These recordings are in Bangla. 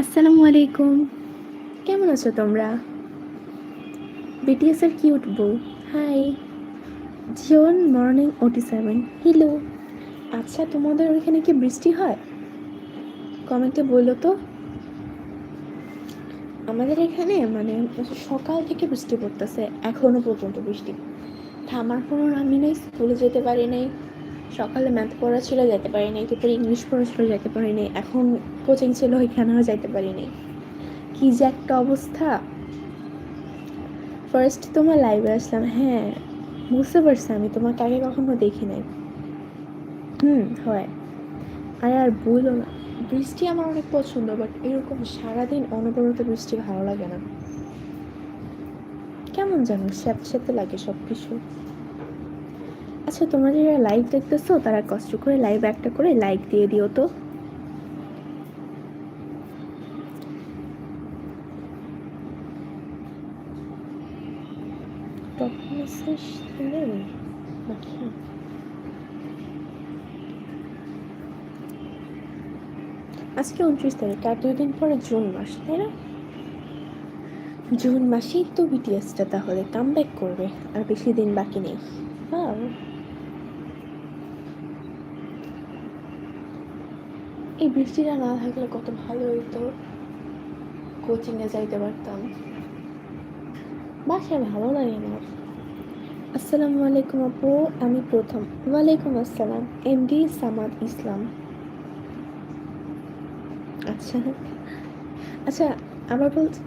আসসালামু আলাইকুম। কেমন আছো তোমরা? বিটিএস এর কিউট বউ। হাই জিওন মর্নিং ওটি সেভেন হ্যালো আচ্ছা তোমাদের ওইখানে কি বৃষ্টি হয়? কমেন্টে বলল তো। আমাদের এখানে মানে সকাল থেকে বৃষ্টি পড়তেছে এখনও পর্যন্ত বৃষ্টি। থামার কোনো নামই নেই স্কুলে যেতে পারি নাই। সকালে ম্যাথ পড়া ছিল যেতে পারি নাই তারপরে ইংলিশ পড়া ছিল যেতে পারি নাই এখন কোচিং ছিল ওইখানেও যাইতে পারি নাই কি যে একটা অবস্থা। ফার্স্ট তোমার লাইভে আসলাম হ্যাঁ বুঝতে পারছি আমি, তোমাকে আগে কখনো দেখি নাই। হুম, হয়। আর আর বলল না, বৃষ্টি আমার অনেক পছন্দ বাট এরকম সারাদিন অনবরত বৃষ্টি ভালো লাগে না। কেমন জানো স্যাঁত স্যাঁতে লাগে সব কিছু আচ্ছা তোমরা যারা লাইভ দেখতেছো, তারা কষ্ট করে লাইভ একটা করে লাইক দিয়ে দিও তো। আজকে উনত্রিশ তারিখ, আর দুই দিন পরে জুন মাস, তাই না? জুন মাসেই তো বিটিএসটা তাহলে কাম ব্যাক করবে, আর বেশি দিন বাকি নেই। হ্যাঁ এই বৃষ্টিটা না থাকলে কত ভালো হইতো? কোচিংয়ে যাইতে পারতাম। বাসায় ভালো লাগে না আসসালামু আলাইকুম আপু, আমি প্রথম। ওয়ালাইকুম আসসালাম এম ডি সামাদ ইসলাম। আচ্ছা। আচ্ছা আবার বলছি।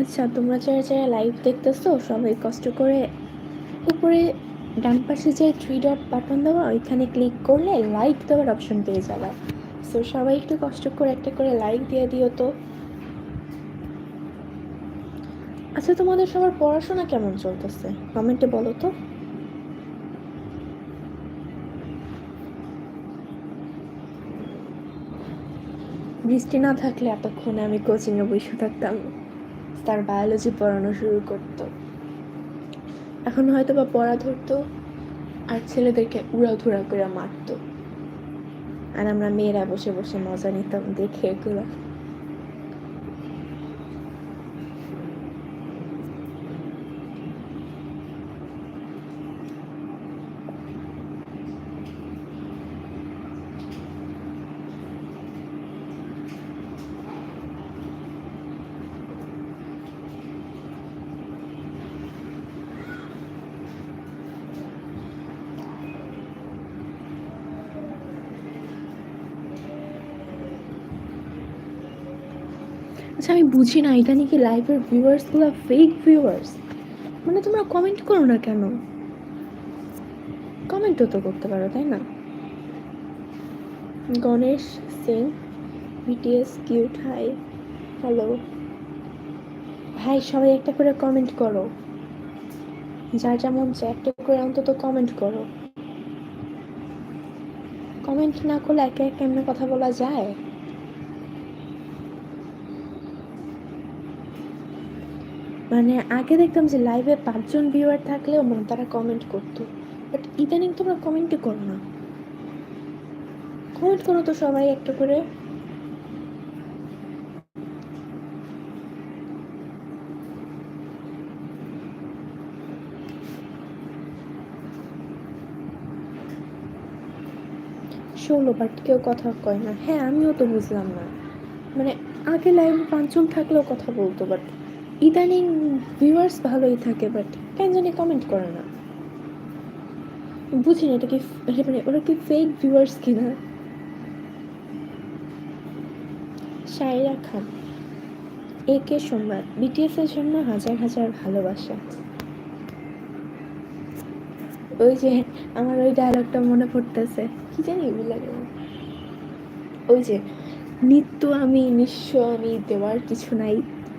আচ্ছা তোমরা যারা যারা লাইভ দেখতেছো, সবাই কষ্ট করে উপরে ডান পাশে যে থ্রি ডট বাটন দেওয়া, ওইখানে ক্লিক করলে লাইক দেওয়ার অপশন পেয়ে যাবে। সো সবাই একটু কষ্ট করে একটা করে লাইক দিয়ে দিও তো। আচ্ছা তোমাদের সবার পড়াশোনা কেমন চলতেছে? কমেন্টে বলো তো। বৃষ্টি না থাকলে এতক্ষণে আমি কোচিংয়ে বসে থাকতাম। তার বায়োলজি পড়ানো শুরু করত। এখন হয়তো বা পড়া ধরতো আর ছেলেদেরকে উড়াধুরা করে মারতো। আর আমরা মেয়েরা বসে বসে মজা নিতাম দেখে এগুলো। আচ্ছা আমি বুঝি না, এটা নাকি লাইভের ভিউয়ার্সগুলো ফেক ভিউয়ার্স মানে তোমরা কমেন্ট করো না কেন? কমেন্টও তো করতে পারো, তাই না? Ganesh Singh BTS cute hi hello ভাই সবাই একটা করে কমেন্ট করো। যার যেমন চায়, একটা করে অন্তত কমেন্ট করো। কমেন্ট না করলে একে একে এমনি কথা বলা যায়? মানে আগে দেখতাম যে লাইভে পাঁচজন ভিউয়ার থাকলেও মানে তারা কমেন্ট করতো। বাট ইদানিং তোমরা কমেন্টই করো না। কমেন্ট করো তো সবাই একটা করে। ষোলো বাট কেউ কথা কয় না। হ্যাঁ আমিও তো বুঝলাম না। মানে আগে লাইভে পাঁচজন থাকলেও কথা বলতো বাট ইদানিং ভিউয়ার্স ভালোই থাকে বাট কেন জানি কমেন্ট করে না। বুঝি না এটা কি মানে ওরা কি ফেক ভিউয়ার্স কিনা? সাইরা খান একে সম্রাট বিটিএস এর জন্য হাজার হাজার ভালোবাসা। ওই যে আমার ওই ডায়লগটা মনে পড়তেছে, কি জানি ভুলে গেলাম ওই যে, নিত্য আমি, নিঃস্ব আমি, দেওয়ার কিছু নাই।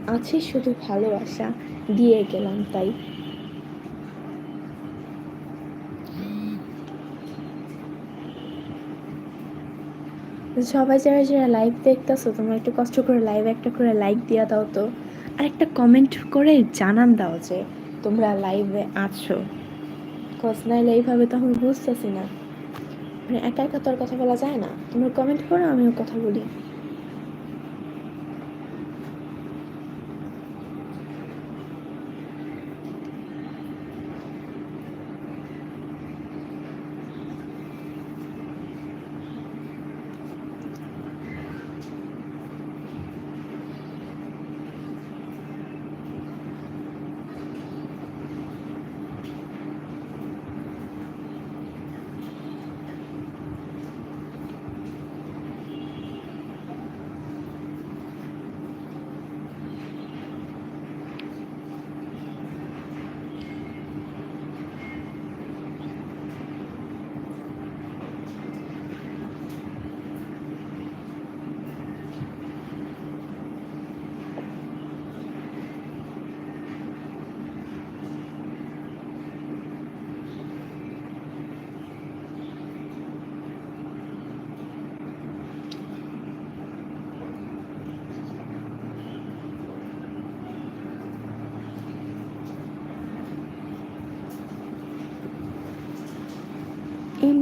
আছে শুধু ভালোবাসা দিয়ে গেলাম তাই। সবাই যারা যারা লাইভ দেখতেছো, তোমরা একটু কষ্ট করে লাইভ একটা করে লাইক দিয়ে দাও তো। আর একটা কমেন্ট করে জানান দাও যে তোমরা লাইভে আছো। কজ নাইলে এইভাবে তো আমি বুঝতেছি না। মানে একা একা তো আর কথা বলা যায় না। তোমরা কমেন্ট করো, আমিও কথা বলি।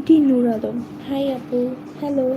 এমটি নূর আলম হাই আপু হ্যালো